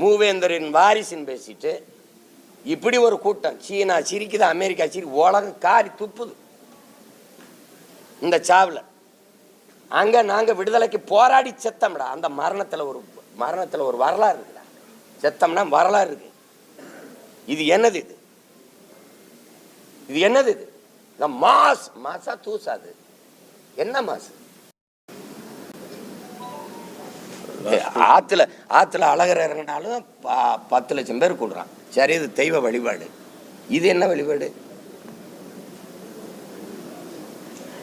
மூவேந்தரின் வாரிசுன்னு பேசிட்டு இப்படி ஒரு கூட்டம் சீனா சிரிக்குது அமெரிக்கா சிரி உலகம் காரி துப்புது. இந்த சாவில் அங்கே நாங்கள் விடுதலைக்கு போராடி செத்தம்டா. அந்த மரணத்தில் ஒரு மரணத்தில் ஒரு வரலாறு இருக்குடா. செத்தம்னா வரலாறு இருக்கு. இது என்னது இது? இது என்னது இது? இந்த மாஸ் மாசா தூசாது என்ன மாசு? ஆத்துல ஆத்துல அழகர் இறங்கினாலும் ப- பத்து லட்சம் பேர் கூடுறான். சரி இது தெய்வ வழிபாடு. இது என்ன வழிபாடு?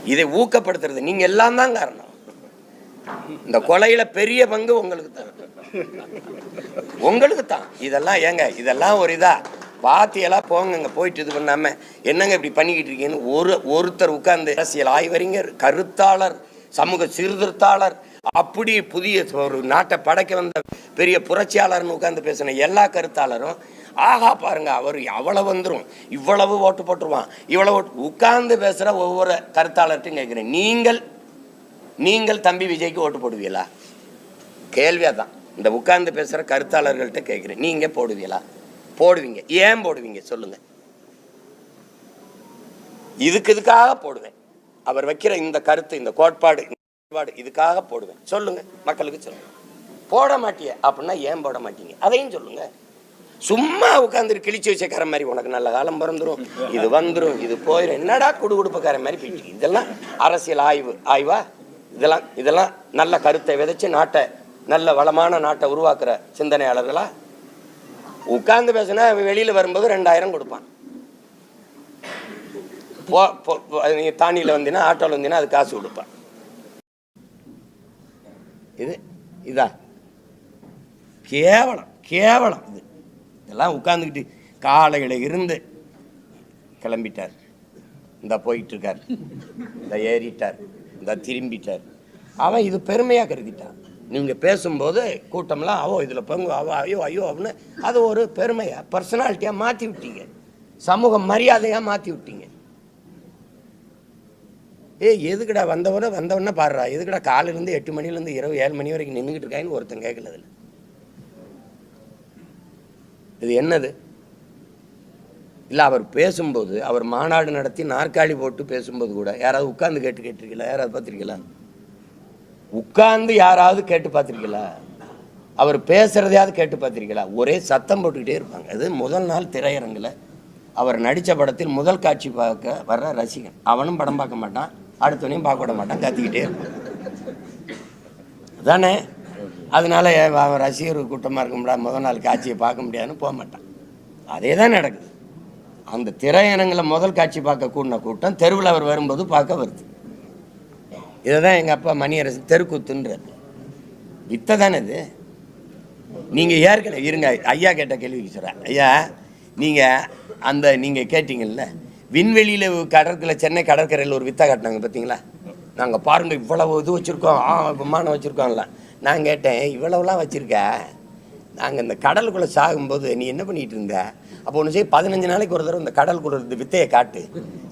இதை ஊக்கப்படுத்துறது. நீங்க எல்லாம் தான் காரணம். இந்த கொலையில பெரிய பங்கு உங்களுக்கு தான். உங்களுக்கு தான். இதெல்லாம் ஏங்க இதெல்லாம் ஒரு இதா? பாத்தியெல்லாம் போங்கங்க போயிட்டு இது பண்ணாம. என்னங்க இப்படி பண்ணிக்கிட்டு இருக்கீங்கன்னு ஒரு ஒருத்தர் உட்கார்ந்து அரசியல் ஆய்வறிஞர் கருத்தாளர் சமூக சீர்திருத்தாளர் அப்படி புதிய ஒரு நாட்டை படைக்க வந்த பெரிய புரட்சியாளர்னு உட்காந்து பேசின எல்லா கருத்தாளரும் ஆஹா பாருங்க அவர் அவ்வளவு வந்துடும் இவ்வளவு ஓட்டு போட்டுருவான் இவ்வளவு ஓட்டு உட்கார்ந்து பேசுகிற ஒவ்வொரு கருத்தாளர்கிட்டையும் கேட்குறேன். நீங்கள் நீங்கள் தம்பி விஜய்க்கு ஓட்டு போடுவீங்களா கேள்வியாக தான் இந்த உட்கார்ந்து பேசுகிற கருத்தாளர்கள்ட்ட கேட்குறேன். நீங்க போடுவீங்களா போடுவீங்க. ஏன் போடுவீங்க? சொல்லுங்க. இதுக்கு இதுக்காக போடுவேன். அவர் வைக்கிற இந்த கருத்து இந்த கோட்பாடு இந்த இதுக்காக போடுவேன். சொல்லுங்க மக்களுக்கு சொல்லுங்க. போட மாட்டிய அப்படின்னா ஏன் போட மாட்டீங்க? அதையும் சொல்லுங்க. சும்மா உட்காந்துரு கிழிச்சு வச்சக்கார மாதிரி உனக்கு நல்ல காலம் பிறந்துரும் இது வந்துடும் இது போயிடும் என்னடா குடு குடுப்புக்கார மாதிரி போயிட்டு இதெல்லாம் அரசியல் ஆய்வு ஆய்வா? இதெல்லாம் இதெல்லாம் நல்ல கருத்தை விதைச்சு நாட்டை நல்ல வளமான நாட்டை உருவாக்குற சிந்தனையாளர்களா? உட்கார்ந்து பேசுனா வெளியில வரும்போது ரெண்டாயிரம் கொடுப்பான். போ நீங்கள் போ- நீ தானியில் வந்தீங்கன்னா ஆட்டோவில் வந்தீங்கன்னா அது காசு கொடுப்பான். இது இதா. கேவலம் கேவலம் இது. இதெல்லாம் உட்காந்துக்கிட்டு காலையில் இருந்து கிளம்பிட்டார். இந்த போயிட்டுருக்கார். இந்த ஏறிட்டார். இந்த திரும்பிட்டார். அவன் இது பெருமையாக கருதிட்டான். நீங்கள் பேசும்போது கூட்டம்லாம் அவோ இதில் பங்கு அவ ஐயோ ஐயோ அப்படின்னு அது ஒரு பெருமையாக பர்சனாலிட்டியாக மாற்றி விட்டீங்க. சமூக மரியாதையாக மாற்றி விட்டீங்க. ஏய் எதுக்கடா வந்தவன வந்தவன பாடுறா? எதுக்குடா காலையிலேருந்து எட்டு மணிலேருந்து இரவு ஏழு மணி வரைக்கும் நின்றுக்கிட்டு இருக்காங்கன்னு ஒருத்தன் கேட்கல அதில். இது என்னது? இல்லை அவர் பேசும்போது அவர் மாநாடு நடத்தி நாற்காலி போட்டு பேசும்போது கூட யாராவது உட்கார்ந்து கேட்டு கேட்டிருக்கீங்களா? யாராவது பார்த்துருக்கீங்களா? உட்கார்ந்து யாராவது கேட்டு பார்த்துருக்கீங்களா? அவர் பேசுகிறதையாவது கேட்டு பார்த்துருக்கீங்களா? ஒரே சத்தம் போட்டுக்கிட்டே இருப்பாங்க. அது முதல் நாள் திரையரங்கில். அவர் நடித்த படத்தில் முதல் காட்சி பார்க்க வர்ற ரசிகன். அவனும் படம் பார்க்க மாட்டான். அடுத்தவனையும் பார்க்க விட மாட்டான் கத்திக்கிட்டே இருப்பான். அதானே? அதனால அவன் ரசிகர் கூட்டமாக இருக்க முடியாது முதல் நாள் காட்சியை பார்க்க முடியாதுன்னு போக மாட்டான். அதே தான் நடக்குது. அந்த திரையரங்கில் முதல் காட்சி பார்க்க கூடின கூட்டம் தெருவில் அவர் வரும்போது பார்க்க வருது. இதை தான் எங்கள் அப்பா மணியரசு தெருக்கூத்துன்றார். வித்தை தானே இது? நீங்கள் ஏற்கனவே இருங்க ஐயா கேட்ட கேள்விக்கு சொல்கிறேன் ஐயா நீங்கள் அந்த நீங்கள் கேட்டிங்கள்ல விண்வெளியில் கடற்கரை சென்னை கடற்கரையில் ஒரு வித்தை கட்டினாங்க பார்த்தீங்களா நாங்கள் பாருங்கள் இவ்வளவு இது வச்சுருக்கோம். ஆ விமானம் வச்சுருக்கோம்ல. நான் கேட்டேன் இவ்வளவுலாம் வச்சுருக்க? நாங்கள் இந்த கடலுக்குள்ளே சாகும்போது நீ என்ன பண்ணிட்டு இருந்த? அப்போ ஒன்று செய்ய பதினஞ்சு நாளைக்கு ஒரு தடவை இந்த கடலுக்குள்ள இருந்து வித்தையை காட்டு.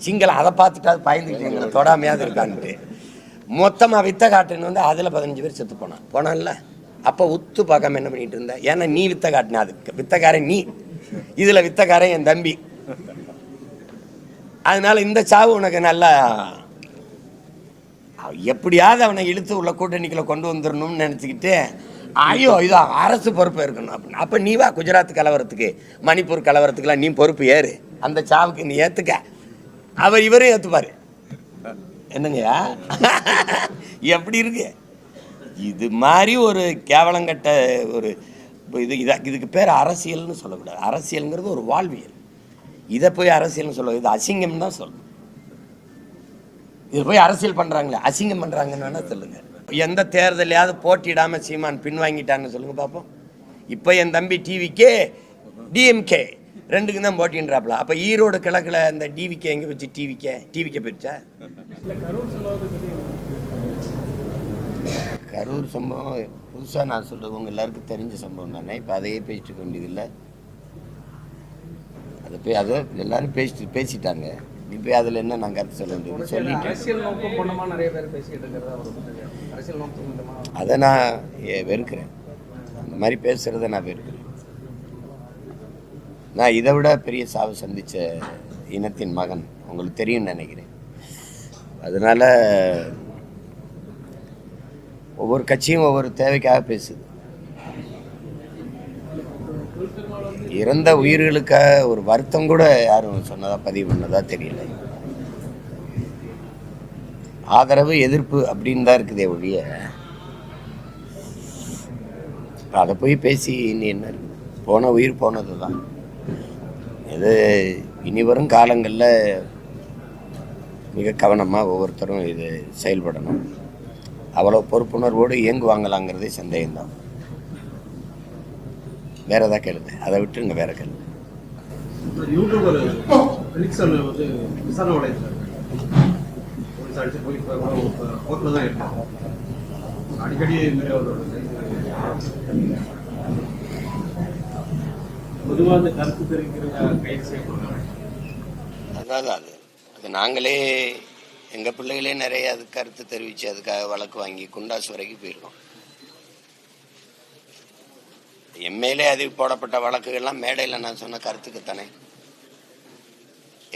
சிங்களம் அதை பார்த்துட்டு அது பயந்துக்கிட்டு எங்களை தொடாமையாவது இருக்கான்ட்டு. மொத்தமாக வித்தை காட்டுன்னு வந்து அதில் பதினஞ்சு பேர் செத்து போனான். போனான்ல? அப்போ உத்து பார்க்காம என்ன பண்ணிட்டு இருந்த? ஏன்னா நீ வித்தை காட்டின அதுக்கு. வித்தக்காரன் நீ. இதில் வித்தக்காரன் என் தம்பி. அதனால இந்த சாவு உனக்கு நல்லா எப்படியாவது அவனை இழுத்து உள்ள கூட்டணிக்குள்ள கொண்டு வந்துடணும்னு நினச்சிக்கிட்டு ஐயோ இது அரசு பொறுப்பு இருக்கணும் அப்படின்னு. அப்போ நீ வா குஜராத் கலவரத்துக்கு மணிப்பூர் கலவரத்துக்குலாம் நீ பொறுப்பு ஏறு. அந்த சாவுக்கு நீ ஏற்றுக்க அவர் இவரும் ஏற்றுப்பார் என்னங்கய்யா? எப்படி இருக்கு? இது மாதிரி ஒரு கேவலங்கட்ட ஒரு இது இதா இதுக்கு பேர் அரசியல்னு சொல்லக்கூடாது. அரசியலுங்கிறது ஒரு வாழ்வியல். இதை போய் அரசியல்னு சொல்ல இது அசிங்கம் தான் சொல்லணும் இது போய் அரசியல் பண்ணுறாங்களே அசிங்கம் பண்ணுறாங்கன்னு வேணால் சொல்லுங்க. எந்த தேர்தலையாவது போட்டியிடாம சீமான் பின்வாங்கிட்டான்னு சொல்லுங்க பார்ப்போம் இப்போ என் தம்பி டிவிக்கே டிஎம்கே ரெண்டுக்கும் தான் போட்டின்றாப்ல. அப்போ ஈரோடு கிழக்கில் இந்த டிவிக்கே எங்கே வச்சு டிவிக்கே. டிவிக்கே போயிடுச்சா? கரூர் சம்பவம் புதுசாக நான் சொல்கிறது உங்கள் எல்லாருக்கும் தெரிஞ்ச சம்பவம் தானே? இப்போ அதையே பேசிட்டு இருக்க வேண்டியதில்லை அதை எல்லாரும் பேசிட்டு பேசிட்டாங்க. இப்போ அதில் என்ன நான் கருத்து சொல்ல வேண்டியது? சொல்லிட்டேன். அதை நான் வெறுக்கிறேன். அந்த மாதிரி பேசுகிறத நான் வெறுக்கிறேன். நான் இதை விட பெரிய சாவு சந்தித்த இனத்தின் மகன் உங்களுக்கு தெரியும்னு நினைக்கிறேன். அதனால ஒவ்வொரு கட்சியும் ஒவ்வொரு தேவைக்காக பேசுது. இறந்த உயிர்களுக்காக ஒரு வருத்தம் கூட யாரும் சொன்னதா பதிவு பண்ணதா தெரியல. ஆதரவு எதிர்ப்பு அப்படின்னு தான் இருக்குதே ஒழிய அதை போய் பேசி இனி என்ன இருக்கு? போன உயிர் போனது தான். இது இனி வரும் காலங்களில் மிக கவனமாக ஒவ்வொருத்தரும் இது செயல்படணும். அவ்வளோ பொறுப்புணர்வோடு இயங்குவாங்களாங்கிறதே சந்தேகம்தான். வேற ஏதாவது கேளுங்க. அதை விட்டுருங்க வேற கேளுங்க. அடிக்கடி பொதுவாக அந்த கருத்து கைது செய்யப்படுறாங்க அதாவது அது. அது நாங்களே எங்கள் பிள்ளைகளே நிறைய அது கருத்து தெரிவித்து அதுக்காக வழக்கு வாங்கி குண்டாசு வரைக்கும் போயிருக்கோம். எம்எல்ஏ அதில் போடப்பட்ட வழக்குகள்லாம் மேடையில் நான் சொன்ன கருத்துக்கு தானே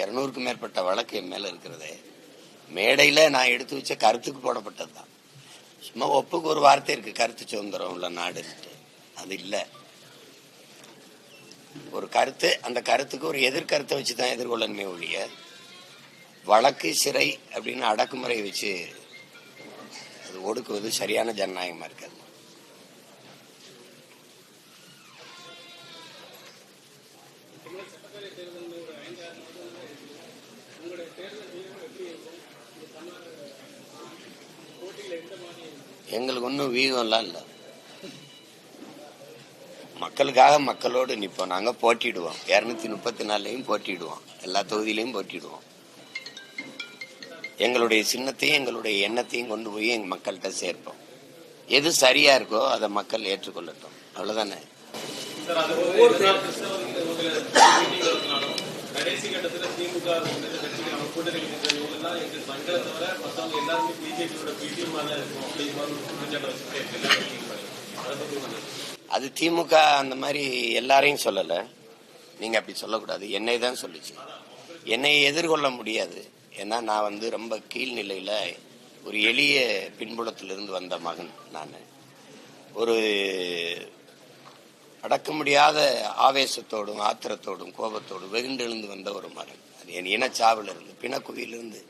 இரநூறுக்கும் மேற்பட்ட வழக்கு என் மேலே இருக்கிறது. மேடையில் நான் எடுத்து வச்ச கருத்துக்கு போடப்பட்டது தான் சும்மா ஒப்புக்கு ஒரு வார்த்தை இருக்கு கருத்து சுதந்திரம் உள்ள நாடுன்ட்டு. அது இல்லை. ஒரு கருத்து அந்த கருத்துக்கு ஒரு எதிர்கருத்தை வச்சு தான் எதிர்கொள்ளணுமே ஒழிய வழக்கு சிறை அப்படின்னு அடக்குமுறை வச்சு அது ஒடுக்குவது சரியான ஜனநாயகமாக இருக்காது. எங்களுக்கு ஒன்றும் வீகம்லாம் இல்லை. மக்களுக்காக மக்களோடு நிற்போம் நாங்கள் போட்டிடுவோம். இரநூத்தி முப்பத்தி நாலுலையும் போட்டிடுவோம். எல்லா தொகுதியிலையும் போட்டிடுவோம். எங்களுடைய சின்னத்தையும் எங்களுடைய எண்ணத்தையும் கொண்டு போய் எங்கள் மக்கள்கிட்ட சேர்ப்போம். எது சரியா இருக்கோ அதை மக்கள் ஏற்றுக்கொள்ளட்டும். அவ்வளோதானே கடைசி கட்டத்தில் திமுக அது திமுக அந்த மாதிரி எல்லாரையும் சொல்லலை. நீங்கள் அப்படி சொல்லக்கூடாது. என்னை தான் சொல்லுச்சு. என்னை எதிர்கொள்ள முடியாது. ஏன்னா நான் வந்து ரொம்ப கீழ்நிலையில் ஒரு எளிய பின்புலத்திலிருந்து வந்த மகன் நான். ஒரு அடக்க முடியாத ஆவேசத்தோடும் ஆத்திரத்தோடும் கோபத்தோடும் வெகுண்டெழுந்து வந்த ஒரு மகன். இனச்சாவிலிருந்து பிணக்குவியிலிருந்து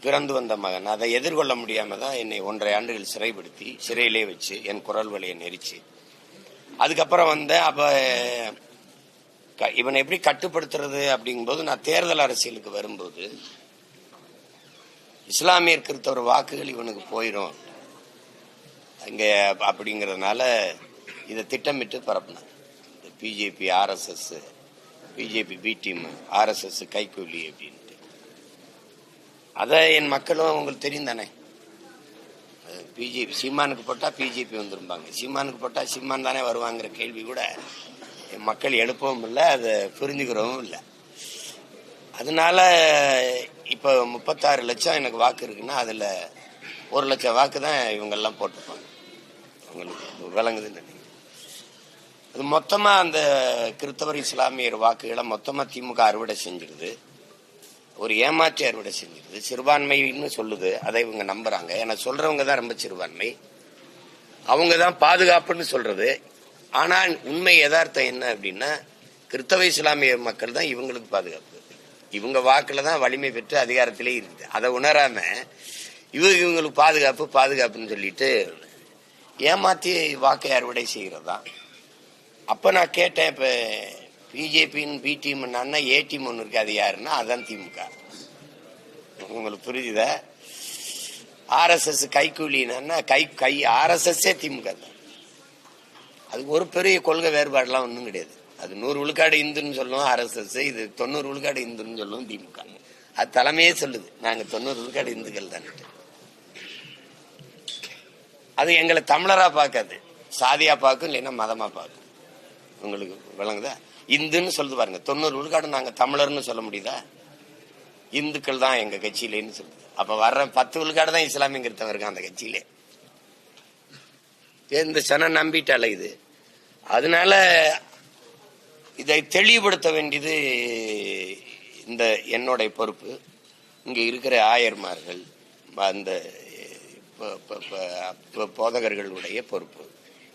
பிறந்து வந்த மகன். அதை எதிர்கொள்ள முடியாம தான் என்னை ஒன்றரை ஆண்டுகள் சிறைப்படுத்தி சிறையிலே வச்சு என் குரல் வழியை நெரிச்சு. அதுக்கப்புறம் வந்து அப்ப க- இவனை எப்படி கட்டுப்படுத்துறது அப்படிங்கும்போது நான் தேர்தல் அரசியலுக்கு வரும்போது இஸ்லாமியர் ஒரு வாக்குகள் இவனுக்கு போயிடும் அங்க அப்படிங்கிறதுனால இதை திட்டமிட்டு பரப்புனேன். BJP RSS BJP B team RSS கைக்கூலி அப்படின்ட்டு. அதை என் மக்களும் உங்களுக்கு தெரியும் தானே பிஜேபி சீமானுக்கு போட்டால் பிஜேபி வந்துருப்பாங்க சீமானுக்கு போட்டால் சீமான் தானே வருவாங்கிற கேள்வி கூட என் மக்கள் எழுப்பவும் இல்லை அதை புரிஞ்சுக்கிறவும் இல்லை. அதனால இப்போ முப்பத்தாறு லட்சம் எனக்கு வாக்கு இருக்குன்னா அதில் ஒரு லட்சம் வாக்கு தான் இவங்கெல்லாம் போட்டிருப்பாங்க. உங்களுக்கு விளங்குதுன்னு நினைக்கிறேன். அது மொத்தமாக அந்த கிறிஸ்தவர் இஸ்லாமியர் வாக்குகளை மொத்தமாக திமுக அறுவடை செஞ்சிருது. ஒரு ஏமாற்றி அறுவடை செஞ்சிருது. சிறுபான்மைன்னு சொல்லுது. அதை இவங்க நம்புறாங்க. ஏன்னா சொல்றவங்க தான் ரொம்ப சிறுபான்மை. அவங்க தான் பாதுகாப்புன்னு சொல்றது. ஆனா உண்மை யதார்த்தம் என்ன அப்படின்னா கிறிஸ்தவ இஸ்லாமிய மக்கள் தான் இவங்களுக்கு பாதுகாப்பு. இவங்க வாக்குல தான் வலிமை பெற்று அதிகாரத்திலே இருக்குது அதை உணராம இவங்க இவங்களுக்கு பாதுகாப்பு பாதுகாப்புன்னு சொல்லிட்டு ஏமாத்தி வாக்கை அறுவடை செய்கிறதான் அப்ப நான் கேட்டேன் இப்ப பிஜேபின்னு பி என்னன்னா ஏ டீம் ஒன்று இருக்கு அது யாருன்னா அதான் திமுக. உங்களுக்கு புரியுதா ஆர்எஸ்எஸ் கைக்கூலினா கை கை ஆர்எஸ்எஸ்ஸே திமுக தான். அது ஒரு பெரிய கொள்கை வேறுபாடுலாம் ஒன்றும் கிடையாது. அது நூறு விழுக்காடு இந்துன்னு சொல்லுவோம் ஆர்எஸ்எஸ் இது தொண்ணூறு விழுக்காடு இந்துன்னு சொல்லுவோம் திமுக. அது தலைமையே சொல்லுது. நாங்க தொண்ணூறு விழுக்காடு இந்துக்கள் தான். அது எங்களை தமிழரா பார்க்காது. சாதியா பார்க்கும் இல்லைன்னா மதமா பார்க்கும். உங்களுக்கு விளங்குதா? இந்துன்னு சொல்லுது பாருங்க. தொண்ணூறு விழுக்காடு நாங்க தமிழர்னு சொல்ல முடியுதா? இந்துக்கள் தான் எங்க கட்சியிலேன்னு சொல்லுது. அப்ப வர்ற பத்து விழுக்காடு தான் இஸ்லாமியங்கிறத இருக்கான் அந்த கட்சியிலே. இந்த சனம் நம்பிட்டால இது. அதனால இதை தெளிவுபடுத்த வேண்டியது இந்த என்னுடைய பொறுப்பு. இங்கே இருக்கிற ஆயர்மார்கள் அந்த போதகர்களுடைய பொறுப்பு.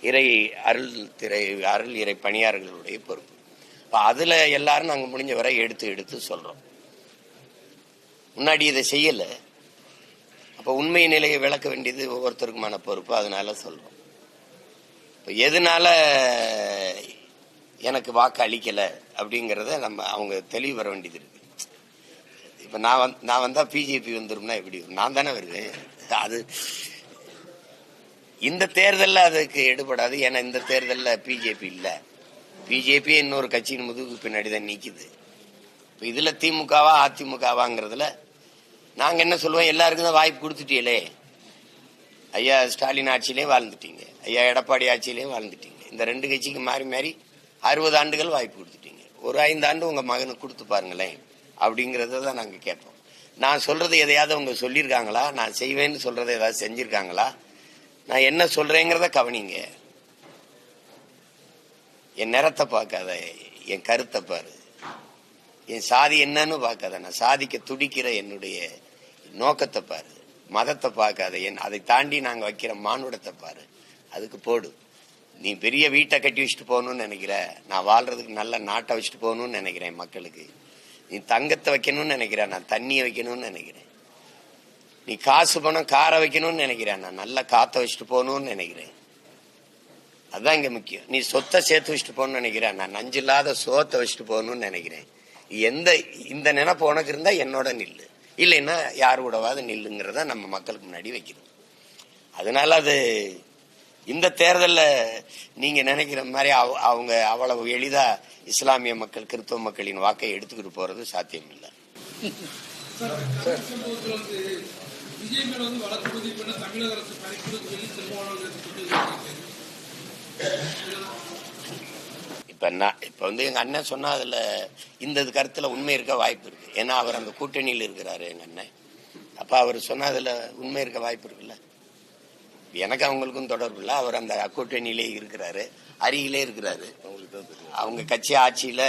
இறை அருள் திரை அருள் இறை பணியாளர்களுடைய பொறுப்பு. இப்போ அதில் எல்லாரும் நாங்கள் முடிஞ்ச வரை எடுத்து எடுத்து சொல்கிறோம் முன்னாடி இதை செய்யலை. அப்போ உண்மை நிலையை விளக்க வேண்டியது ஒவ்வொருத்தருக்குமான பொறுப்பு அதனால சொல்கிறோம் இப்போ எதனால எனக்கு வாக்கு அளிக்கலை அப்படிங்கிறத நம்ம அவங்க தெளிவு வர வேண்டியது இருக்கு. இப்போ நான் வந் நான் வந்தால் பிஜேபி வந்துடும்னா எப்படி? நான் தானே வருவேன். அது இந்த தேர்தலில் அதுக்கு எடுபடாது. ஏன்னா இந்த தேர்தலில் பிஜேபி இல்லை. பிஜேபி இன்னொரு கட்சியின் முதுகு பின்னாடி தான் நிற்கிது இப்போ இதில் திமுகவா அதிமுகவாங்கிறதுல நாங்கள் என்ன சொல்லுவோம்? எல்லாருக்கும் தான் வாய்ப்பு கொடுத்துட்டீங்களே. ஐயா ஸ்டாலின் ஆட்சியிலே வாழ்ந்துட்டீங்க. ஐயா எடப்பாடி ஆட்சியிலேயே வாழ்ந்துட்டீங்க. இந்த ரெண்டு கட்சிக்கு மாறி மாறி அறுபது ஆண்டுகள் வாய்ப்பு கொடுத்துட்டீங்க. ஒரு ஐந்து ஆண்டு உங்கள் மகனுக்கு கொடுத்து பாருங்களேன் அப்படிங்கிறத தான் நாங்கள் கேட்போம். நான் சொல்றது எதையாவது அவங்க சொல்லியிருக்காங்களா? நான் செய்வேன்னு சொல்றதை ஏதாவது செஞ்சிருக்காங்களா? நான் என்ன சொல்றேங்கிறத கவனிங்க. என் நிறத்தை பார்க்காத என் கருத்தை பாரு. என் சாதி என்னன்னு பார்க்காத நான் சாதிக்க துடிக்கிற என்னுடைய நோக்கத்தை பாரு. மதத்தை பார்க்காத என் அதை தாண்டி நாங்கள் வைக்கிற மானுடத்தை பாரு. அதுக்கு போடு. நீ பெரிய வீட்டை கட்டி வச்சுட்டு போகணும்னு நினைக்கிற நான் வாழ்றதுக்கு நல்ல நாட்டை வச்சுட்டு போகணும்னு நினைக்கிறேன் மக்களுக்கு. நீ தங்கத்தை வைக்கணும்னு நினைக்கிற நான் தண்ணியை வைக்கணும்னு நினைக்கிறேன். நீ காசு பணம் காரை வைக்கணும்னு நினைக்கிறேன் நான் நல்ல காற்றை வச்சுட்டு போகணும்னு நினைக்கிறேன் அதுதான் இங்க முக்கியம் நீ சொத்தை சேர்த்து வச்சுட்டு போகணும்னு நினைக்கிறேன் நான் நஞ்சு இல்லாத சோத்தை வச்சுட்டு போகணும்னு நினைக்கிறேன் எந்த இந்த நினைப்பு உனக்கு இருந்தா என்னோட நில்லு இல்லைன்னா யார் கூடவாது நில்லுங்கிறத நம்ம மக்களுக்கு முன்னாடி வைக்கணும் அதனால அது இந்த தேர்தலில் நீங்க நினைக்கிற மாதிரி அவ- அவங்க அவ்வளவு எளிதா இஸ்லாமிய மக்கள் கிறிஸ்தவ மக்களின் வாக்கை எடுத்துக்கிட்டு போறது சாத்தியம் இல்லை விஜய் மேல வந்து வழக்கு பதிவு பண்ண தமிழக அரசு பறிக்கிறது சொல்லி திருமாவளவன் இப்ப நான் இப்ப வந்து எங்க அண்ணன் சொன்னா அதுல இந்த கருத்துல உண்மை இருக்க வாய்ப்பு இருக்கு. ஏன்னா அவர் அந்த கூட்டணியில் இருக்கிறாரு எங்க அண்ணன். அப்ப அவர் சொன்னா அதுல உண்மை இருக்க வாய்ப்பு இருக்குல்ல? எனக்கு அவங்களுக்கும் தொடர்பு இல்லை. அவர் அந்த கூட்டணியிலே இருக்கிறாரு. அருகிலே இருக்கிறாரு. அவங்க கட்சி ஆட்சியில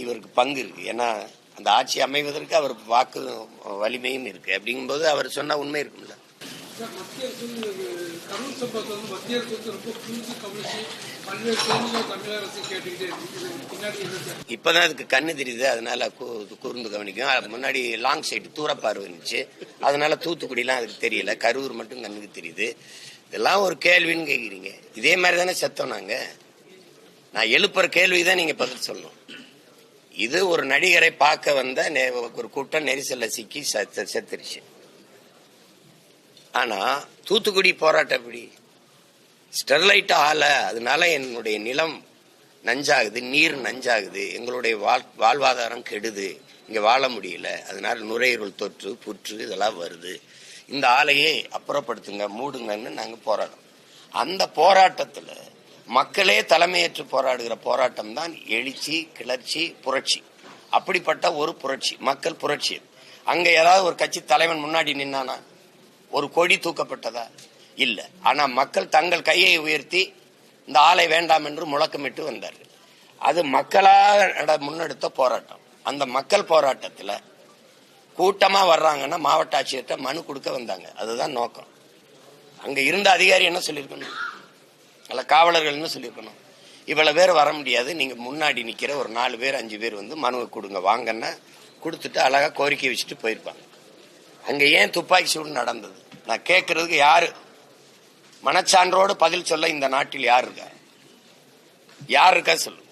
இவருக்கு பங்கு இருக்கு. ஏன்னா அந்த ஆட்சி அமைவதற்கு அவர் வாக்கு வலிமையும் இருக்கு. அப்படிங்கும்போது அவர் சொன்னா உண்மை இருக்கும்ல. இப்பதான் அதுக்கு கண்ணு தெரியுது. அதனால கூர்ந்து கவனிக்கும். முன்னாடி லாங் சைடு தூரப்பார்வை இருந்துச்சு. அதனால தூத்துக்குடிலாம் அதுக்கு தெரியல. கரூர் மட்டும் கண்ணுக்கு தெரியுது. இதெல்லாம் ஒரு கேள்வின்னு கேக்குறீங்க. இதே மாதிரி தானே செத்தோம் நாங்க. நான் எழுப்புற கேள்வி தான் நீங்க பதில் சொல்லணும். இது ஒரு நடிகரை பார்க்க வந்த ஒரு கூட்டம் நெரிசல்ல சிக்கி செத்துருச்சு. ஆனா தூத்துக்குடி போராட்டம் எப்படி? ஸ்டெர்லைட் ஆல அதனால என்னுடைய நிலம் நஞ்சாகுது நீர் நஞ்சாகுது எங்களுடைய வாழ் வாழ்வாதாரம் கெடுது இங்க வாழ முடியல அதனால நுரையீரல் தொற்று புற்று இதெல்லாம் வருது. இந்த ஆலையை அப்புறப்படுத்துங்க மூடுங்கன்னு நாங்க போராடுறோம். அந்த போராட்டத்துல மக்களே தலைமையேற்று போராடுகிற போராட்டம் தான் எழுச்சி கிளர்ச்சி புரட்சி. அப்படிப்பட்ட ஒரு புரட்சி மக்கள் புரட்சி. அங்க ஏதாவது ஒரு கட்சி தலைவன் முன்னாடி நின்னானா ஒரு கொடி தூக்கப்பட்டதா? இல்ல. ஆனா மக்கள் தங்கள் கையை உயர்த்தி இந்த ஆலை வேண்டாம் என்று முழக்கமிட்டு வந்தார். அது மக்களாக முன்னெடுத்த போராட்டம். அந்த மக்கள் போராட்டத்தில் கூட்டமாக வர்றாங்கன்னா மாவட்ட ஆட்சியர்கிட்ட மனு கொடுக்க வந்தாங்க. அதுதான் நோக்கம். அங்கே இருந்த அதிகாரி என்ன சொல்லியிருக்கணும் அல்ல காவலர்கள்னு சொல்லியிருக்கணும். இவ்வளோ பேர் வர முடியாது. நீங்கள் முன்னாடி நிற்கிற ஒரு நாலு பேர் அஞ்சு பேர் வந்து மனுவை கொடுங்க வாங்கன்னா கொடுத்துட்டு அழகாக கோரிக்கை வச்சுட்டு போயிருப்பாங்க. அங்கே ஏன் துப்பாக்கி சூடு நடந்தது? நான் கேட்கறதுக்கு யார்? மனச்சான்றோடு பதில் சொல்ல இந்த நாட்டில் யார் இருக்கா? யார் இருக்கா சொல்லு.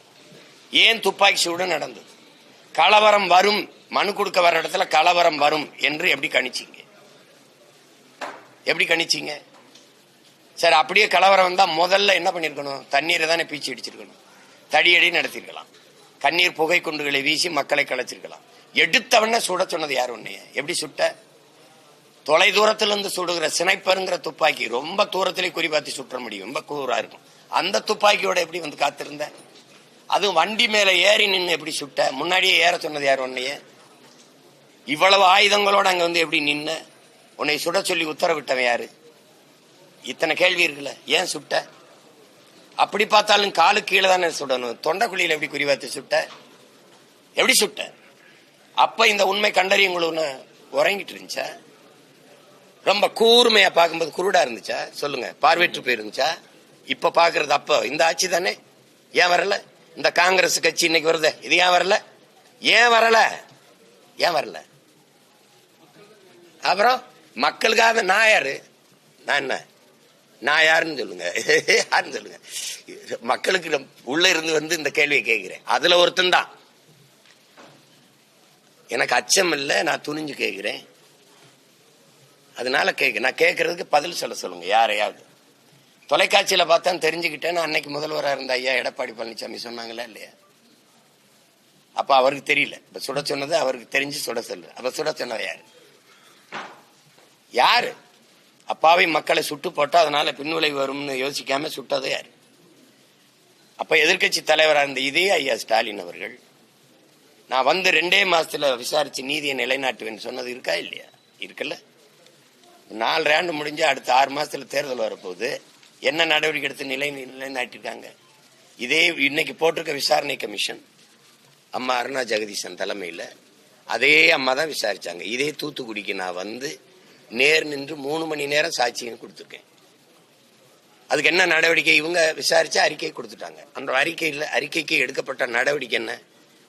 ஏன் துப்பாக்கி சூடு நடந்தது? கலவரம் வரும் மனு கொடுக்க வர இடத்துல கலவரம் வரும் என்று எப்படி கணிச்சிங்க? எப்படி கணிச்சிங்க? சரி அப்படியே கலவரம் வந்தால் முதல்ல என்ன பண்ணியிருக்கணும்? தண்ணீரை தானே பீச்சி அடிச்சிருக்கணும் தடியடி நடத்திருக்கலாம் கண்ணீர் புகை குண்டுகளை வீசி மக்களை கலைச்சிருக்கலாம் எடுத்தவன சுட சொன்னது யார் உன்னைய? எப்படி சுட்ட? தொலை தூரத்திலிருந்து சுடுகிற சினைப்பருங்கிற துப்பாக்கி ரொம்ப தூரத்திலே குறிபாத்தி சுற்ற முடியும். ரொம்ப கூரா இருக்கும். அந்த துப்பாக்கியோட எப்படி வந்து காத்திருந்த? அதுவும் வண்டி மேலே ஏறி நின்று எப்படி சுட்ட? முன்னாடியே ஏற சொன்னது யார் உன்னைய? இவ்வளவு ஆயுதங்களோட அங்க வந்து எப்படி நின்று உன்னை சுட சொல்லி உத்தரவிட்டவன் யாரு? இத்தனை கேள்வி இருக்குல்ல? ஏன் சுட்ட? அப்படி பார்த்தாலும் காலு கீழே தானே சுடணும். தொண்டைக்குழியில் எப்படி குறிவாத்து சுட்ட? எப்படி சுட்ட? அப்ப இந்த உண்மை கண்டறியங்களுன்னு உறங்கிட்டு இருந்துச்சா? ரொம்ப கூர்மையா பார்க்கும்போது குருடா இருந்துச்சா? சொல்லுங்க. பார்வையற்று போயிருந்துச்சா? இப்ப பாக்குறது அப்போ. இந்த ஆட்சி தானே? ஏன் வரல? இந்த காங்கிரஸ் கட்சி இன்னைக்கு வருது. இது ஏன் வரல? ஏன் வரல? ஏன் வரல? அப்புறம் மக்களுக்காக நான் யாரு? நான் என்ன? நான் யாருன்னு சொல்லுங்க. யாருன்னு சொல்லுங்க. மக்களுக்கு உள்ள இருந்து வந்து இந்த கேள்வியை கேட்கிறேன். அதுல ஒருத்தன் தான். எனக்கு அச்சம் இல்லை நான் துணிஞ்சு கேட்கிறேன். அதனால கேட்க நான் கேட்கறதுக்கு பதில் சொல்ல சொல்லுங்க யாரையாவது. தொலைக்காட்சியில பார்த்தா தெரிஞ்சுக்கிட்டேன். நான் அன்னைக்கு முதல்வராக இருந்த ஐயா எடப்பாடி பழனிசாமி சொன்னாங்களா இல்லையா? அப்ப அவருக்கு தெரியல. இப்ப சுட சொன்னது அவருக்கு தெரிஞ்சு சுட சொல்லு. அப்ப சுட சொன்னவ யாரு? யாரு? அப்பாவி மக்களை சுட்டு போட்டா அதனால பின்விளை வரும்னு யோசிக்காம சுட்டது யார்? அப்ப எதிர்க்கட்சி தலைவராக இருந்த இதே ஐயா ஸ்டாலின் அவர்கள் நான் வந்து ரெண்டே மாசத்துல விசாரிச்சு நீதியை நிலைநாட்டுவேன்னு சொன்னது இருக்கா இல்லையா? இருக்குல்ல நாலு ரேண்டு முடிஞ்சு அடுத்த ஆறு மாசத்துல தேர்தல் வரப்போகுது. என்ன நடவடிக்கை எடுத்து நிலை நிலைநாட்டிருக்காங்க? இதே இன்னைக்கு போட்டிருக்க விசாரணை கமிஷன் அம்மா அருணா ஜெகதீசன் தலைமையில் அதே அம்மா தான் விசாரிச்சாங்க. இதே தூத்துக்குடிக்கு நான் வந்து நேர் நின்று மூணு மணி நேரம் சாட்சியம் கொடுத்துருக்கேன். அதுக்கு என்ன நடவடிக்கை? இவங்க விசாரிச்சா அறிக்கை கொடுத்துட்டாங்க. அந்த அறிக்கையில் அறிக்கைக்கு எடுக்கப்பட்ட நடவடிக்கை என்ன?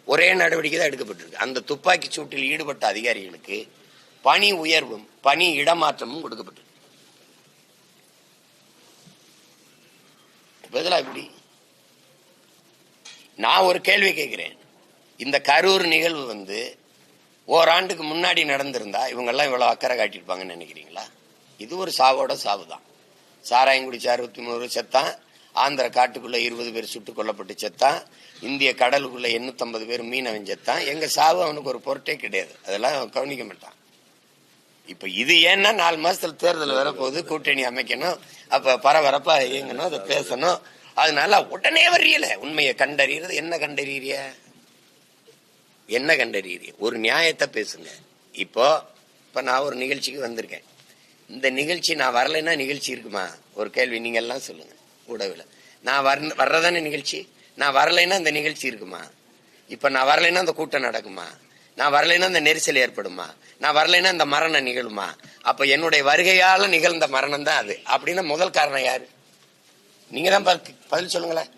ஒரே நடவடிக்கை தான் எடுக்கப்பட்டிருக்கு. அந்த துப்பாக்கி சூட்டில் ஈடுபட்ட அதிகாரிகளுக்கு பணி உயர்வும் பணி இடமாற்றமும் கொடுக்கப்பட்டிருக்கு. பதிலாக இப்படி நான் ஒரு கேள்வி கேட்கிறேன். இந்த கரூர் நிகழ்வு வந்து ஓராண்டுக்கு முன்னாடி நடந்திருந்தா இவங்கெல்லாம் இவ்வளோ அக்கறை காட்டியிருப்பாங்கன்னு நினைக்கிறீங்களா? இது ஒரு சாவோட சாவு தான் சாராயம் குடிச்சு அறுபத்தி மூணு செத்தான். ஆந்திர காட்டுக்குள்ளே இருபது பேர் சுட்டுக் கொல்லப்பட்டு செத்தான். இந்திய கடலுக்குள்ளே எண்ணூத்தம்பது பேர் மீனவன் செத்தான். எங்கள் சாவு அவனுக்கு ஒரு பொருட்டே கிடையாது. அதெல்லாம் அவன் கவனிக்க மாட்டான். இப்போ இது ஏன்னா நாலு மாதத்தில் தேர்தல் வரப்போகுது கூட்டணி அமைக்கணும் அப்போ பரபரப்பாக இயங்கணும் அதை பேசணும். அதனால உடனே வரியலை உண்மையை கண்டறியறது. என்ன கண்டறியறிய என்ன கண்டறியுது ஒரு நியாயத்தை பேசுங்க. இப்போ இப்போ நான் ஒரு நிகழ்ச்சிக்கு வந்திருக்கேன். இந்த நிகழ்ச்சி நான் வரலைன்னா நிகழ்ச்சி இருக்குமா? ஒரு கேள்வி நீங்கள் எல்லாம் சொல்லுங்க கூடவில் நான் வர வர்றதானே நிகழ்ச்சி? நான் வரலைன்னா இந்த நிகழ்ச்சி இருக்குமா? இப்போ நான் வரலைன்னா அந்த கூட்டம் நடக்குமா? நான் வரலைன்னா இந்த நெரிசல் ஏற்படுமா? நான் வரலைன்னா இந்த மரணம் நிகழுமா? அப்போ என்னுடைய வருகையால் நிகழ்ந்த மரணம் தான் அது. அப்படின்னா முதல் காரணம் யார்? நீங்கள் தான் பதில் சொல்லுங்களேன்.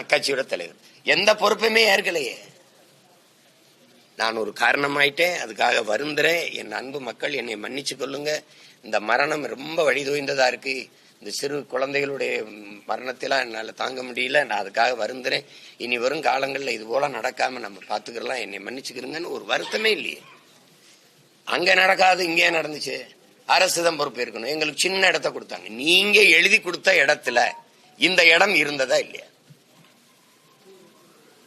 அக்கட்சியோட தலைவர். எந்த பொறுப்புமே ஏற்கலையே. நான் ஒரு காரணமாயிட்டேன். அதுக்காக வருந்துறேன். என் அன்பு மக்கள் என்னை மன்னிச்சு கொள்ளுங்க. இந்த மரணம் ரொம்ப வழிதோய்ந்ததா இருக்கு. இந்த சிறு குழந்தைகளுடைய மரணத்தெல்லாம் என்னால் தாங்க முடியல. நான் அதுக்காக வருந்துறேன். இனி வரும் காலங்களில் இது போல நடக்காம நம்ம பார்த்துக்கலாம் என்னை மன்னிச்சுக்கிறோங்கன்னு ஒரு வருத்தமே இல்லையே. அங்கே நடக்காது இங்கே நடந்துச்சு. அரசு தான் பொறுப்பு இருக்கணும் எங்களுக்கு சின்ன இடத்த கொடுத்தாங்க. நீங்க எழுதி கொடுத்த இடத்துல இந்த இடம் இருந்ததா இல்லையா?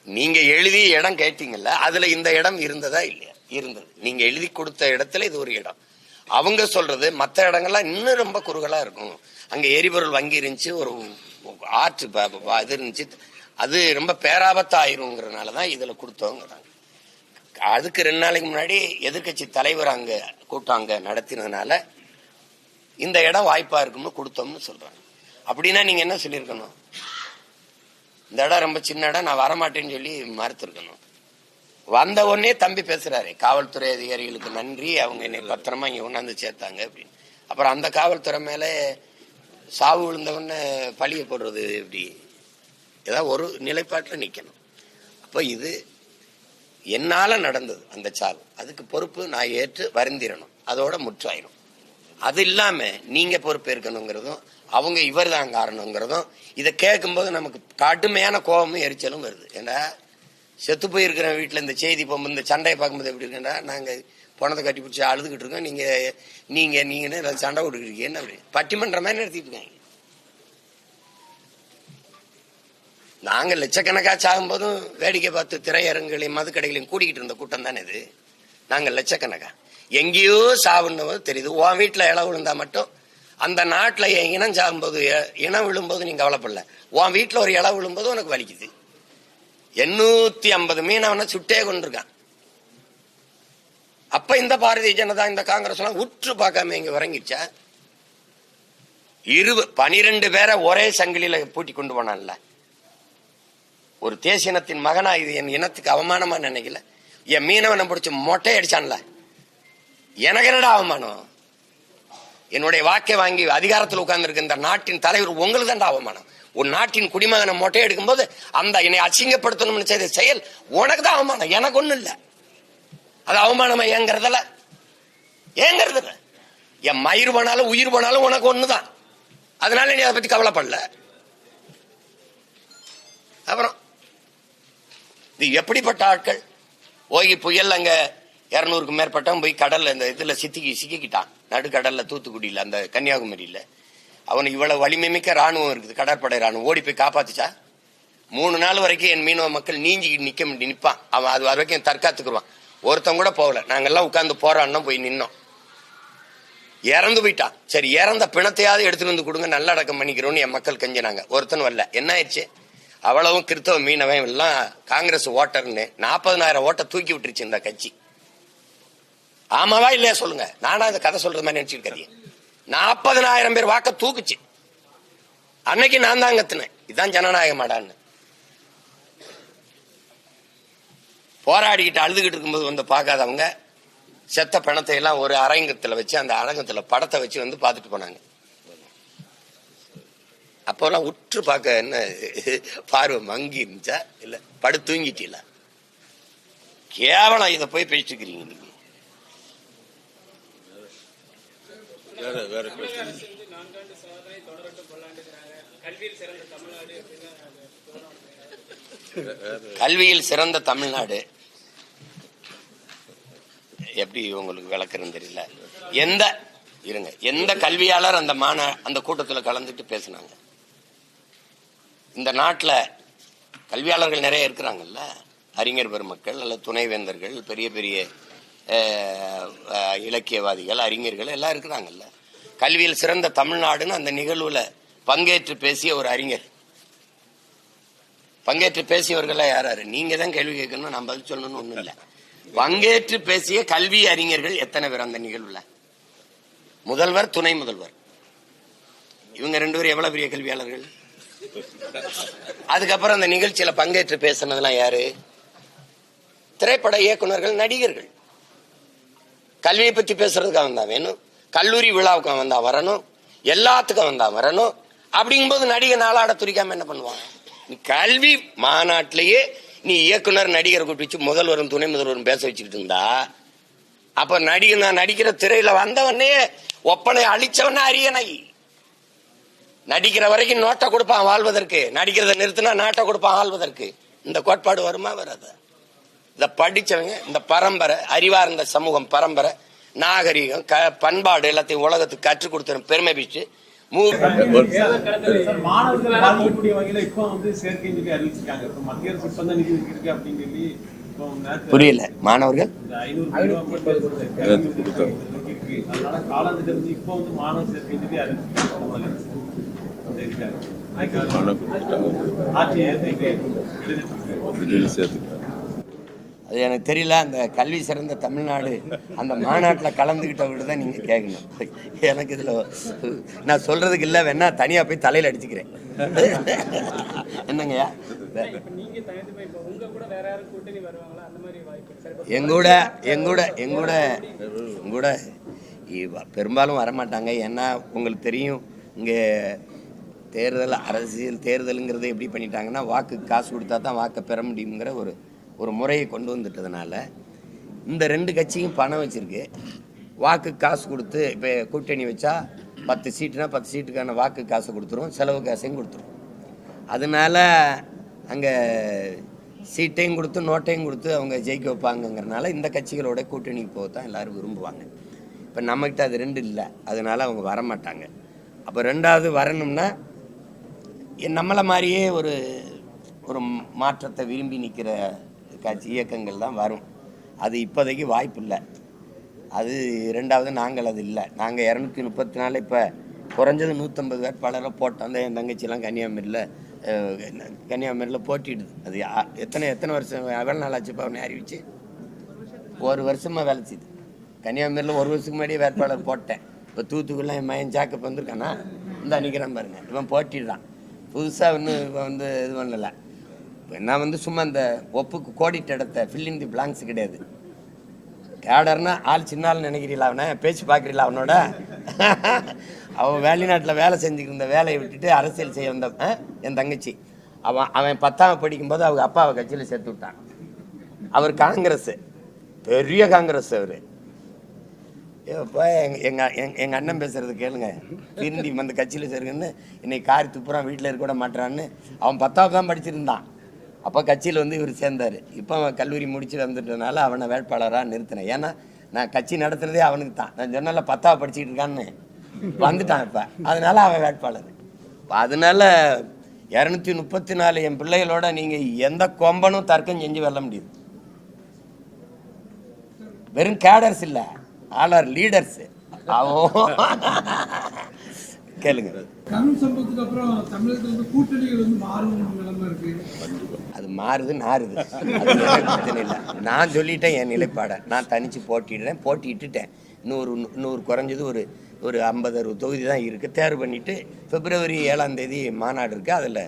நீங்க எழுதி இடம் கேட்டீங்கல்ல அதுல இந்த இடம் இருந்ததா இல்லையா? இருந்தது. நீங்க எழுதி கொடுத்த இடத்துல இது ஒரு இடம். அவங்க சொல்றது மற்ற இடங்கள்லாம் இன்னும் ரொம்ப குறுகலா இருக்கும். அங்க எரிபொருள் வங்கி இருந்துச்சு ஒரு ஆற்று இது இருந்துச்சு. அது ரொம்ப பேராபத்தா ஆயிருங்கிறதுனாலதான் இதில் கொடுத்தோங்கிறாங்க. அதுக்கு ரெண்டு நாளைக்கு முன்னாடி எதிர்க்கட்சி தலைவர் அங்கே கூட்டம் அங்கே நடத்தினதுனால இந்த இடம் வாய்ப்பாக இருக்கும்னு கொடுத்தோம்னு சொல்கிறாங்க அப்படின்னா நீங்கள் என்ன சொல்லியிருக்கணும்? இந்த இடம் ரொம்ப சின்ன இடம் நான் வரமாட்டேன்னு சொல்லி மறுத்துருக்கணும். வந்த உடனே தம்பி பேசுறாரு காவல்துறை அதிகாரிகளுக்கு நன்றி அவங்க என்னை பத்திரமா இங்க கொண்டாந்து சேர்த்தாங்க அப்படின்னு. அப்புறம் அந்த காவல்துறை மேல சாவு விழுந்தவொடனே பழிய போடுறது எப்படி ஏதாவது ஒரு நிலைப்பாட்டில் நிற்கணும் அப்போ இது என்னால் நடந்தது அந்த சாவு. அதுக்கு பொறுப்பு நான் ஏற்று வருந்திரணும். அதோட முற்றாயிரும். அது இல்லாமல் நீங்கள் பொறுப்பேற்கணுங்கிறதும் அவங்க இவர் தான் காரணங்கிறதும் இதை கேட்கும்போது நமக்கு கடுமையான கோபமும் எரிச்சலும் வருது. ஏன்னா செத்து போயிருக்கிற வீட்டில் இந்த செய்தி போகும்போது இந்த சண்டையை பார்க்கும்போது எப்படி இருக்குன்னா நாங்கள் பணத்தை கட்டி பிடிச்சி அழுதுகிட்டு இருக்கோம் நீங்க நீங்க நீங்கன்னு சண்டை விட்டுக்கிறீங்க என்ன அப்படி? பட்டிமன்ற மாதிரி நடத்திட்டு இருக்காங்க. நாங்க லட்சக்கணக்கா சாகும்போதும் வேடிக்கை பார்த்து திரையரங்குகளையும் மதுக்கடைகளையும் கூடிக்கிட்டு இருந்த கூட்டம் தானே இது. நாங்க லட்சக்கணக்கா. எங்கேயோ சாவுன்னு தெரியுது உன் வீட்டுல இலை விழுந்தா மட்டும் அந்த நாட்டில் என் இனம் சாகும்போது இனம் விழும்போது நீங்கள் கவலைப்படல. உன் வீட்டில் ஒரு இலை விழும்போது உனக்கு வலிக்குது. எண்ணூத்தி ஐம்பது மீனவனை சுட்டே கொண்டிருக்கான். அப்ப இந்த பாரதிய ஜனதா இந்த காங்கிரஸ் எல்லாம் உற்று பார்க்காம இங்க உறங்கிச்சா இருபது பனிரெண்டு பேரை ஒரே சங்கிலியில பூட்டி கொண்டு போனான்ல. ஒரு தேசியனத்தின் மகனா இது என் இனத்துக்கு அவமானமா நினைக்கல. என் மீனவனை பிடிச்சி மொட்டை அடிச்சான்ல. எனக்கு என்னடா அவமானம்? என்னுடைய வாக்கை வாங்கி அதிகாரத்தில் உட்கார்ந்திருக்க இந்த நாட்டின் தலைவர் உங்களுக்கு தான் அவமானம். ஒரு நாட்டின் குடிமகனை மொட்டை எடுக்கும்போது அந்த என்னை அசிங்கப்படுத்தணும்னு செய்த செயல் உனக்கு தான் அவமானம். எனக்கு ஒண்ணும் இல்லை. அது அவமானமா ஏங்கிறதில்ல. ஏங்கிறதில்ல. என் மயிர் போனாலும் உயிர் போனாலும் உனக்கு ஒண்ணுதான். அதனால நீ அதை பத்தி கவலைப்படல. அப்புறம் இது எப்படிப்பட்ட ஆட்கள்? ஓகி புயல் அங்கே இரநூறுக்கு மேற்பட்டவன் போய் கடல்ல இந்த இதுல சித்திக்கி சிக்கிக்கிட்டான். நடுக்கடல்ல தூத்துக்குடியில அந்த கன்னியாகுமரியில. அவனுக்கு இவ்வளவு வலிமை மிக்க ராணுவம் இருக்குது கடற்படை ராணுவம் ஓடி போய் காப்பாத்துச்சா? மூணு நாள் வரைக்கும் என் மீனவ மக்கள் நீஞ்சி நிக்க முடியும் நிப்பான். அவன் அது வரைக்கும் தற்காத்துக்குருவான். ஒருத்தன் கூட போகல. நாங்கெல்லாம் உட்காந்து போராடினோம் போய் நின்னோம். இறந்து போயிட்டான். சரி இறந்த பிணத்தையாவது எடுத்துட்டு வந்து கொடுங்க நல்லடக்கம் பண்ணிக்கிறோம்னு என் மக்கள் கஞ்சினாங்க. ஒருத்தன் வரல. என்ன ஆயிடுச்சு? அவ்வளவும் கிறித்தவ மீனவன் எல்லாம் காங்கிரஸ் ஓட்டர்னு நாற்பதனாயிரம் ஓட்டை தூக்கி விட்டுருச்சு இந்த கட்சி. ஆமாவா இல்லையா சொல்லுங்க. நானா இந்த கதை சொல்றது மாதிரி நினைச்சிருக்காதீங்க நாற்பதனாயிரம் பேர் வாக்க தூக்குச்சு. அன்னைக்கு நான் தான் கத்துனேன். இதுதான் ஜனநாயக மாடான்னு போராடிக்கிட்டு அழுதுகிட்டு இருக்கும்போது வந்து பார்க்காதவங்க செத்த பணத்தை எல்லாம் ஒரு அரங்கத்தில் வச்சு அந்த அரங்கத்தில் படத்தை வச்சு வந்து பார்த்துட்டு போனாங்க. அப்போல்லாம் உற்று பார்க்க என்ன பார்வை மங்கி இருந்துச்சா? இல்லை படு தூங்கிட்டீங்களா? கேவலம் இதை போய் பேசிட்டு இருக்கிறீங்க வேற வேற கல்வியில் சிறந்த தமிழ்நாடு அப்படின்னா அது கல்வியில் சிறந்த தமிழ்நாடு. எப்படி உங்களுக்கு விளக்குறதுன்னு தெரியல. எந்த இருங்க. எந்த கல்வியாளர் அந்த மாந அந்த கூட்டத்தில் கலந்துட்டு பேசினாங்க? இந்த நாட்டில் கல்வியாளர்கள் நிறைய இருக்கிறாங்கல்ல? அறிஞர் பெருமக்கள் அல்ல துணைவேந்தர்கள் பெரிய பெரிய இலக்கியவாதிகள் அறிஞர்கள் எல்லாம் இருக்கிறாங்கல்ல. கல்வியில் சிறந்த தமிழ்நாடுன்னு அந்த நிகழ்வுல பங்கேற்று பேசிய ஒரு அறிஞர். பங்கேற்று பேசியவர்கள் யாராரு? யாரு நீங்க தான் கேள்வி கேட்கணும் நான் பதில் சொல்லணும்னு ஒண்ணும் இல்ல. பங்கேற்று பேசிய கல்வி அறிஞர்கள் எத்தனை பேர் அந்த நிகழ்வுல? முதல்வர் துணை முதல்வர். இவங்க ரெண்டு பேரும் எவ்வளவு பெரிய கல்வியாளர்கள்? அதுக்கப்புறம் அந்த நிகழ்ச்சியில பங்கேற்று பேசினதெல்லாம் யாரு? திரைப்பட இயக்குனர்கள் நடிகர்கள். கல்வியை பற்றி பேசுறதுக்கு அவன் தான் வேணும். கல்லூரி விழாவுக்கு அவன் தான் வரணும். எல்லாத்துக்கும் அவன் தான் வரணும். அப்படிங்கும்போது நடிகை நாளாட துடிக்காம என்ன பண்ணுவான் நீ கல்வி மாநாட்டிலேயே நீ இயக்குனர் நடிகரை கூட்டி வச்சு முதல்வரும் துணை முதல்வரும் பேச வச்சுக்கிட்டு இருந்தா அப்ப நடிகை நான் நடிக்கிற திரையில வந்தவனே ஒப்பனை அழிச்சவனே அரியணை. நடிக்கிற வரைக்கும் நோட்டை கொடுப்பான் வாழ்வதற்கு. நடிக்கிறத நிறுத்தினா நாட்டை கொடுப்பான் வாழ்வதற்கு இந்த கோட்பாடு வருமா வராதா? இத படிச்சவங்க இந்த பரம்பரை அறிவார்ந்த சமூகம் பரம்பரை நாகரிகம் க பண்பாடு எல்லாத்தையும் உலகத்துக்கு கற்றுக் கொடுத்த பெருமை பிச்சு புரியல மாணவர்கள்? இந்த அது எனக்கு தெரியல அந்த கல்வி சிறந்த தமிழ்நாடு அந்த மாநாட்டில் கலந்துக்கிட்டவர்கிட்ட தான் நீங்கள் கேட்கணும் எனக்கு இதில் நான் சொல்கிறதுக்கு இல்லை வேணா தனியாக போய் தலையில் அடிச்சுக்கிறேன். என்னங்கய்யா? எங்கூட எங்கூட எங்கூட எங்கூட பெரும்பாலும் வரமாட்டாங்க. ஏன்னா உங்களுக்கு தெரியும் இங்கே தேர்தல் அரசியல் தேர்தலுங்கிறது எப்படி பண்ணிட்டாங்கன்னா வாக்கு காசு கொடுத்தா தான் வாக்கை பெற முடியுங்கிற ஒரு ஒரு முறையை கொண்டு வந்துட்டதுனால இந்த ரெண்டு கட்சியும் பணம் வச்சுருக்கு. வாக்கு காசு கொடுத்து இப்போ கூட்டணி வச்சா பத்து சீட்டுனா பத்து சீட்டுக்கான வாக்கு காசு கொடுத்துரும் செலவு காசையும் கொடுத்துரும் அதனால அங்கே சீட்டையும் கொடுத்து நோட்டையும் கொடுத்து அவங்க ஜெயிக்க வைப்பாங்கங்கிறனால இந்த கட்சிகளோட கூட்டணிக்கு போக தான் எல்லோரும் விரும்புவாங்க. இப்போ நம்மக்கிட்ட அது ரெண்டு இல்லை அதனால அவங்க வரமாட்டாங்க. அப்போ ரெண்டாவது வரணும்னா நம்மளை மாதிரியே ஒரு ஒரு மாற்றத்தை விரும்பி நிற்கிற கட்சி இயக்கங்கள் தான் வரும். அது இப்போதைக்கு வாய்ப்பு இல்லை அது ரெண்டாவது நாங்கள் அது இல்லை. நாங்கள் இரநூத்தி முப்பத்தி நாலு இப்போ குறைஞ்சது நூற்றம்பது வேட்பாளரை போட்டோம் அந்த என் தங்கச்சிலாம் கன்னியாகுமரியில் கன்னியாகுமரியில் போட்டிடுது. அது யா- எத்தனை எத்தனை வருஷம் எவ்வளோ நாள் ஆச்சு இப்போ அவனை அறிவிச்சு? ஒரு வருஷமாக வேலை செய்யுது கன்னியாகுமரியில் ஒரு வருஷத்துக்கு முன்னாடியே வேட்பாளர் போட்டேன். இப்போ தூத்துக்குள்ள என் மயன் ஜாக்கப் வந்திருக்கானா? இந்த நிற்கிறான் பாருங்க. இவன் போட்டிடுறான். புதுசாக ஒன்றும் இவன் வந்து இது பண்ணலை. நான் வந்து சும்மா இந்த ஒப்புக்கு கோடிட்ட இடத்த ஃபில் இன் தி பிளாங்க்ஸ் கிடையாது. கேடர்னா ஆள் சின்ன ஆள் நினைக்கிறீங்களா அவனை? பேச்சு பார்க்குறீங்களா அவனோட? அவன் வெளிநாட்டில் வேலை செஞ்சுக்கிட்டு இருந்த வேலையை விட்டுட்டு அரசியல் செய்ய வந்த என் தங்கச்சி. அவன் அவன் பத்தாம் படிக்கும்போது அவங்க அப்பாவை கட்சியில் சேர்த்து விட்டான். அவர் காங்கிரஸ் பெரிய காங்கிரஸ் அவர். இப்போ எங்கள் எங்கள் எங்க- அண்ணன் பேசுகிறது கேளுங்க. திருந்தி வந்து கட்சியில் சேருங்கன்னு இன்னைக்கு கார் துப்புறான் வீட்டில் இருக்க கூட மாட்டான்னு அவன் பத்தாவது தான் படிச்சிருந்தான். அப்போ கட்சியில் வந்து இவர் சேர்ந்தார். இப்போ அவன் கல்லூரி முடிச்சு வந்துட்டனால அவனை வேட்பாளராக நிறுத்தினேன். ஏன்னா நான் கட்சி நடத்துறதே அவனுக்கு தான். நான் சொன்னால பத்தாவது படிச்சுட்டு இருக்கான்னு. வந்துட்டான் இப்போ. அதனால அவன் வேட்பாளர். அதனால இரநூத்தி முப்பத்தி நாலு என் பிள்ளைகளோட நீங்கள் எந்த கொம்பனும் தர்க்கம் செஞ்சு வெல்ல முடியுது. வெறும் கேடர்ஸ் இல்லை. ஆல் ஆர் லீடர்ஸ் அவன் கேளுங்க. கருண் சம்பவத்துக்கு அப்புறம் தமிழகத்துல வந்து கூட்டணிகள் வந்து மாறும் நிலைமை இருக்கு. அது மாறுது நாறுது. பிரச்சனை இல்லை. நான் சொல்லிட்டேன் என் நிலைப்பாடை. நான் தனிச்சு போட்டிடுறேன். போட்டிட்டுட்டேன் நூறு நூறு குறைஞ்சது ஒரு ஒரு ஐம்பது அறுபது தொகுதி தான் இருக்குது தேர்வு பண்ணிட்டு பிப்ரவரி ஏழாம் தேதி மாநாடு இருக்குது அதில்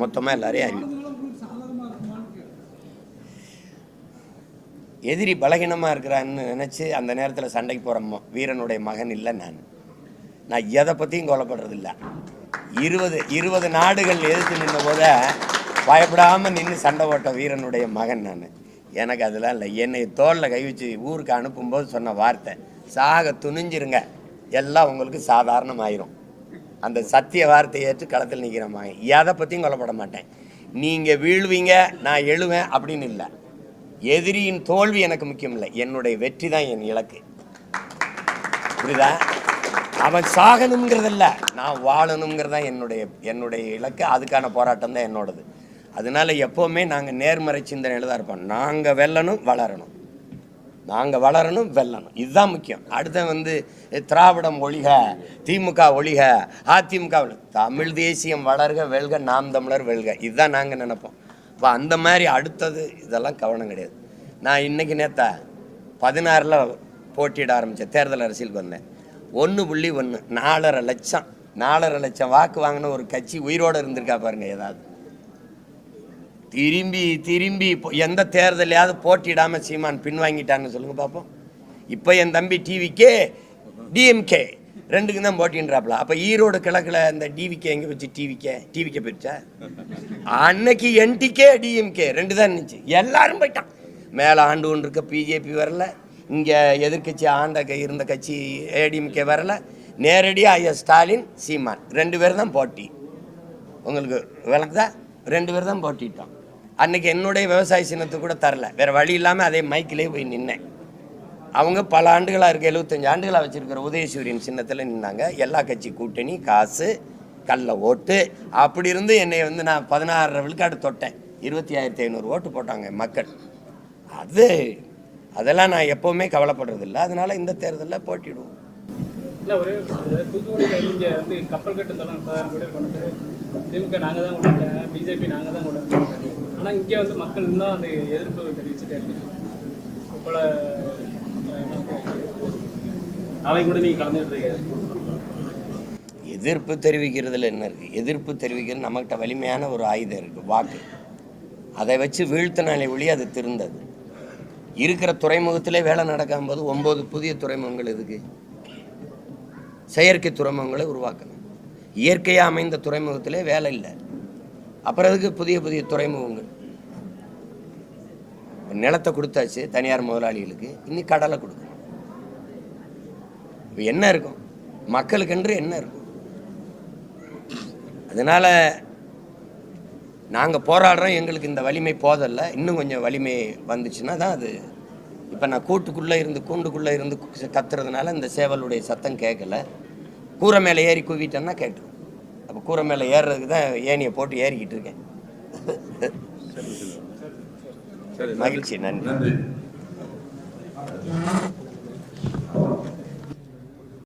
மொத்தமாக எல்லாரையும் அறிவி அதனால உங்களுக்கு சாதகமா இருக்குமான்னு கேட்கிறேன். எதிரி பலகீனமாக இருக்கிறான்னு நினச்சி அந்த நேரத்தில் சண்டைக்கு போகிற வீரனுடைய மகன் இல்லை நான். நான் எதை பற்றியும் கொல்லப்படுறதில்ல இருபது இருபது நாடுகள் எதிர்த்து நின்ற போத பயப்படாமல் நின்று சண்டை போட்ட வீரனுடைய மகன் நான். எனக்கு அதெல்லாம் இல்லை. என்னை தோளில் கை வச்சு ஊருக்கு அனுப்பும்போது சொன்ன வார்த்தை சாக துணிஞ்சிருங்க. எல்லாம் உங்களுக்கு சாதாரணமாயிரும். அந்த சத்திய வார்த்தையை ஏற்று களத்தில் நிற்கிற எதை பற்றியும் கொல்லப்பட மாட்டேன். நீங்கள் வீழ்வீங்க நான் எழுவேன் அப்படின்னு இல்லை. எதிரியின் தோல்வி எனக்கு முக்கியம் இல்லை. என்னுடைய வெற்றி தான் என் இலக்கு. புரியுதா? அவன் சாகணுங்கிறதில்ல நான் வாழணுங்கிறது தான் என்னுடைய என்னுடைய இலக்கு அதுக்கான போராட்டம் தான் என்னோடது. அதனால எப்போவுமே நாங்கள் நேர்மறை சிந்தனையில் தான் இருப்போம். நாங்கள் வெல்லணும் வளரணும். நாங்கள் வளரணும் வெல்லணும். இதுதான் முக்கியம். அடுத்த வந்து திராவிடம் ஒழிக திமுக ஒழிக அதிமுக தமிழ் தேசியம் வளர்க வெல்க நாம் தமிழர் வெல்க. இதுதான் நாங்கள் நினைப்போம். இப்போ அந்த மாதிரி அடுத்தது இதெல்லாம் கவனம் கிடையாது. நான் இன்னைக்கு நேத்தா பதினாறில் போட்டியிட ஆரம்பித்தேன் தேர்தல் அரசியலுக்கு வந்தேன். ஒன்று புள்ளி ஒன்று நாலரை லட்சம். நாலரை லட்சம் வாக்கு வாங்கின ஒரு கட்சி உயிரோடு இருந்திருக்கா பாருங்க ஏதாவது. திரும்பி திரும்பி இப்போ எந்த தேர்தலையாவது போட்டியிடாமல் சீமான் பின்வாங்கிட்டான்னு சொல்லுங்க பார்ப்போம் இப்போ என் தம்பி டிவிக்கே டிஎம்கே ரெண்டுக்கும் தான் போட்டின்றாப்ல. அப்போ ஈரோடு கிழக்கில் இந்த டிவிக்கே எங்கே வச்சு டிவிக்கே டிவிக்கே போயிடுச்சா? அன்னைக்கு என்டிகே டிஎம்கே ரெண்டு தான் இருந்துச்சு எல்லாரும் போயிட்டான். மேலே ஆண்டு ஒன்று இருக்க பிஜேபி வரல. இங்கே எதிர்க்கட்சி ஆண்ட க- இருந்த கட்சி ஏடிஎம்கே வரல. நேரடியாக ஐயா ஸ்டாலின் சீமான். ரெண்டு பேர் தான் போட்டி. உங்களுக்கு விளக்குதா? ரெண்டு பேர் தான் போட்டிட்டோம். அன்றைக்கி என்னுடைய விவசாய சின்னத்துக்கு கூட தரல. வேறு வழி இல்லாமல் அதே மைக்கிலே போய் நின்னேன். அவங்க பல ஆண்டுகளாக இருக்க எழுபத்தஞ்சு ஆண்டுகளாக வச்சுருக்கிற உதயசூரியன் சின்னத்தில் நின்னாங்க. எல்லா கட்சி கூட்டணி காசு கல்ல ஓட்டு. அப்படி இருந்து என்னை வந்து நான் பதினாறு விழுக்காடு தொட்டேன். இருபத்தி ஆயிரத்தி ஐநூறு ஓட்டு போட்டாங்க மக்கள். அது அதெல்லாம் நான் எப்போவுமே கவலைப்படுறதில்ல. அதனால இந்த தேர்தலில் போட்டிடுவோம். எதிர்ப்பு தெரிவிக்கிறதுல என்ன இருக்குது எதிர்ப்பு தெரிவிக்கிறது நம்மகிட்ட வலிமையான ஒரு ஆயுதம் இருக்குது வாக்கு. அதை வச்சு வீழ்த்தினாலே ஒளி அது திருந்தது. இருக்கிற துறைமுகத்திலே வேலை நடக்கும் போது ஒம்பது புதிய துறைமுகங்கள் எதுக்கு? செயற்கை துறைமுகங்களை உருவாக்கணும். இயற்கையாக அமைந்த துறைமுகத்திலே வேலை இல்லை. அப்புறம் அதுக்கு புதிய புதிய துறைமுகங்கள்? நிலத்தை கொடுத்தாச்சு தனியார் முதலாளிகளுக்கு இனி கடலை கொடுக்கணும். இப்போ என்ன இருக்கும்? மக்களுக்கென்று என்ன இருக்கும்? அதனால நாங்கள் போராடுறோம் எங்களுக்கு இந்த வலிமை போதல்ல. இன்னும் கொஞ்சம் வலிமை வந்துச்சுன்னா தான் அது. இப்போ நான் கூட்டுக்குள்ளே இருந்து கூண்டுக்குள்ளே இருந்து கத்துறதுனால இந்த சேவலுடைய சத்தம் கேட்கல. கூரை மேலே ஏறி குவிட்டேன்னா கேட்டுரும். அப்போ கூரை மேலே ஏறுறதுக்கு தான் ஏணியை போட்டு ஏறிக்கிட்டு இருக்கேன். சரி மகிழ்ச்சி நன்றி. நன்றி.